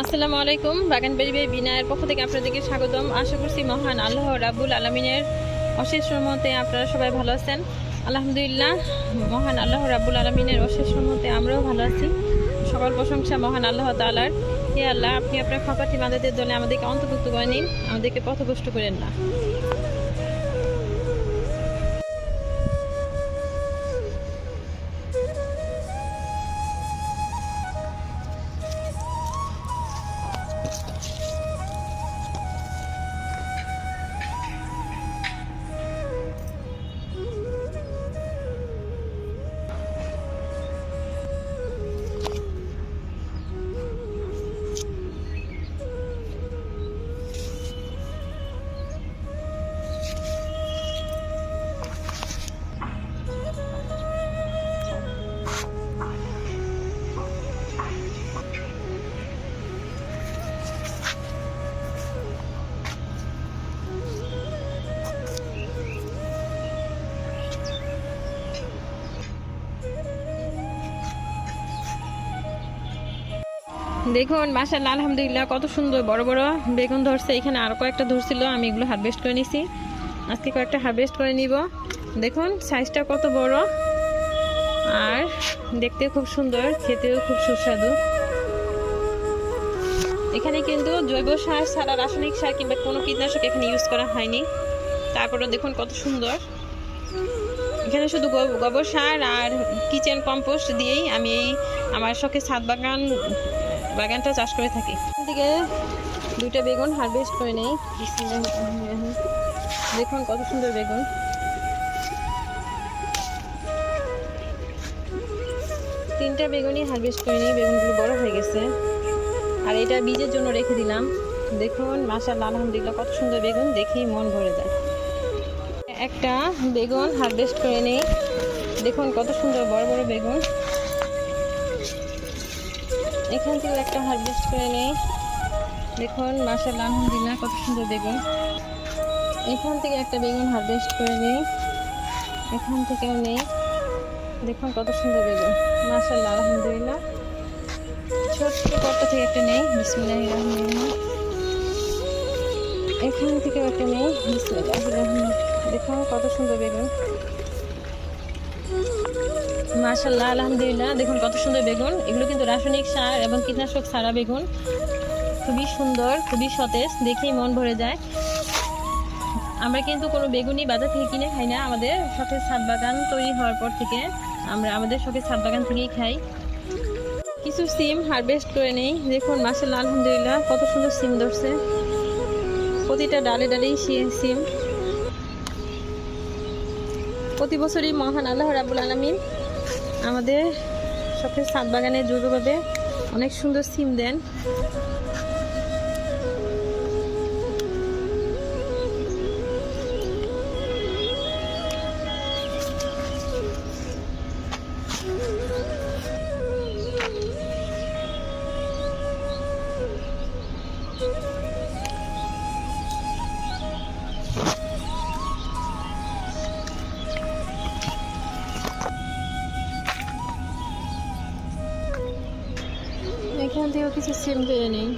আসসালামু আলাইকুম, বাগান বেরিবে বিনায়ের পক্ষ থেকে আপনাদেরকে স্বাগতম। আশা করছি মহান আল্লাহ রাবুল আলমিনের অশেষ রহমতে আপনারা সবাই ভালো আছেন। আলহামদুলিল্লাহ, মহান আল্লাহ রাব্বুল আলমিনের অশেষ রহমতে আমরাও ভালো আছি। সকল প্রশংসা মহান আল্লাহ তালার হে আল্লাহ, আপনি আপনার খাপাটি বাঁধাদের দলে আমাদেরকে অন্তর্ভুক্ত করে নিন, আমাদেরকে পথভ্রষ্ট করেন না। দেখুন মাসাল্লাহ আলহামদুলিল্লাহ, কত সুন্দর, বড় বড় বেগুন ধরছে। এখানে আরও কয়েকটা ধরছিল, আমি এগুলো হারভেস্ট করে নিছি। আজকে কয়েকটা হারভেস্ট করে নিব। দেখুন সাইজটা কত বড়। আর দেখতে খুব সুন্দর, খেতেও খুব সুস্বাদু। এখানে কিন্তু জৈব সার ছাড়া রাসায়নিক সার কিংবা কোনো কীটনাশক এখানে ইউজ করা হয়নি। তারপরে দেখুন, কত সুন্দর। এখানে শুধু গোবর সার আর কিচেন কম্পোস্ট দিয়েই আমি আমার শখে ছাদ বাগান বাগানটা চাষ করে থাকি। থেকে দুইটা বেগুন হারভেস্ট করে নেই। দেখুন কত সুন্দর বেগুন। তিনটা বেগুনই হারভেস্ট করে নিই, বেগুনগুলো বড় হয়ে গেছে। আর এটা বীজের জন্য রেখে দিলাম। দেখুন, মাশাআল্লাহ, আলহামদুলিল্লাহ, কত সুন্দর বেগুন, দেখেই মন ভরে যায়। একটা বেগুন হারভেস্ট করে নেই। দেখুন কত সুন্দর বড় বড় বেগুন। এখান থেকে একটা হারভেস্ট করে নেই। দেখুন মাশাআল্লাহ আলহামদুলিল্লাহ কত সুন্দর বেগুন। এখান থেকে একটা বেগুন হারভেস্ট করে নেই। এখান থেকেও নেই। দেখুন, কত সুন্দর বেগুন। মাশাআল্লাহ, আলহামদুলিল্লাহ। ছোট্ট কর্তা থেকে একটা নেই। বিসমিল্লাহির রহমানির এখান থেকেও একটা নেই। বিসমিল্লাহির রহমানির দেখুন, কত সুন্দর বেগুন। মাশাল্লাহ আলহামদুলিল্লাহ। দেখুন কত সুন্দর বেগুন। এগুলো কিন্তু রাসায়নিক সার এবং কীটনাশক ছাড়া বেগুন। খুবই সুন্দর, খুবই সতেজ, দেখেই মন ভরে যায়। আমরা কিন্তু কোনো বেগুনই বাজার থেকে কিনে খাই না। আমাদের শখের ছাদ বাগান তৈরি হওয়ার পর থেকে আমরা আমাদের শখের ছাদ বাগান থেকেই খাই। কিছু সিম হারভেস্ট করে নেই। দেখুন মাসাল্লাহ আলহামদুলিল্লাহ, কত সুন্দর সিম ধরছে। প্রতিটা ডালে ডালেই সিম। প্রতি বছরই মহান আল্লাহ রাবুল আলমিন আমাদের শখের ছাদ বাগানে জৈবভাবে অনেক সুন্দর সিম দেন। এখান থেকেও কিছু সিম পেয়ে নেই